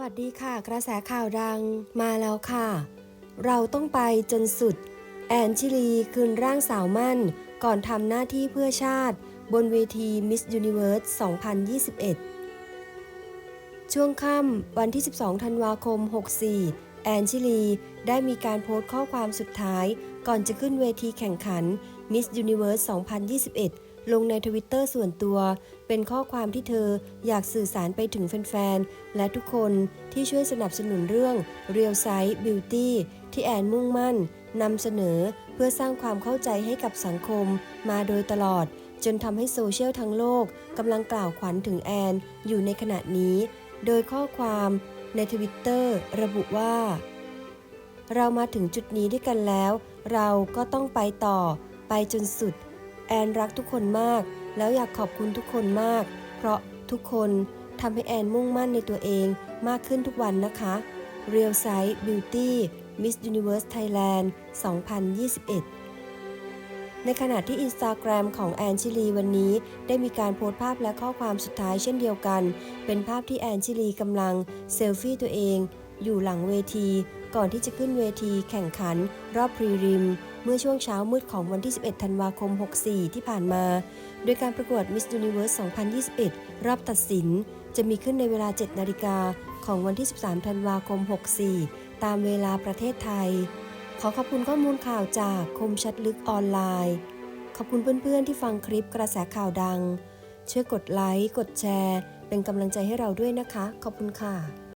วัสดีค่ะ กระแสข่าวดังมาแล้วค่ะ เราต้องไปจนสุด แอนชิลีคืนร่างสาวมั่น ก่อนทำหน้าที่เพื่อชาติ บนเวที Miss Universe 2021 ช่วงค่ำวันที่ 12 ธันวาคม 64 แอนชิลี ได้มีการโพสต์ข้อความสุดท้าย ก่อนจะขึ้นเวทีแข่งขัน Miss Universe 2021 ลงในทวิตเตอร์ส่วนตัว เป็นข้อความที่เธออยากสื่อสารไปถึงแฟนๆ และทุกคนที่ช่วยสนับสนุนเรื่อง Real Size Beauty ที่แอนมุ่งมั่นนำเสนอเพื่อสร้างความเข้าใจให้กับสังคมมาโดยตลอด จนทำให้โซเชียลทั้งโลกกำลังกล่าวขวัญถึงแอน อยู่ในขณะนี้ โดยข้อความในทวิตเตอร์ระบุว่า เรามาถึงจุดนี้ด้วยกันแล้ว เราก็ต้องไปต่อ ไปจนสุด แอนรักทุกคนมาก แล้วอยากขอบคุณทุกคนมาก เพราะทุกคนทำให้แอนมุ่งมั่นในตัวเองมากขึ้นทุกวันนะคะ Real Size Beauty Miss Universe Thailand 2021ในขณะที่ Instagram ของแอนชิลีวันนี้ได้มีการโพสต์ภาพและข้อความสุดท้ายเช่นเดียวกัน เป็นภาพที่แอนชิลีกำลังเซลฟี่ตัวเอง อยู่หลังเวที ก่อนที่จะขึ้นเวทีแข่งขัน รอบพรีริม เมื่อช่วงเช้ามืดของวันที่ 11 ธันวาคม 64 ที่ผ่านมา โดยการประกวด Miss Universe 2021 รอบตัดสิน จะมีขึ้นในเวลา 7 นาฬิกาของวันที่ 13 ธันวาคม 64 ตามเวลาประเทศไทย ขอขอบคุณข้อมูลข่าวจากคมชัดลึกออนไลน์ ขอบคุณเพื่อนๆ ที่ฟังคลิปกระแสข่าวดัง ช่วยกดไลค์ กดแชร์ เป็นกำลังใจให้เราด้วยนะคะ ขอบคุณค่ะ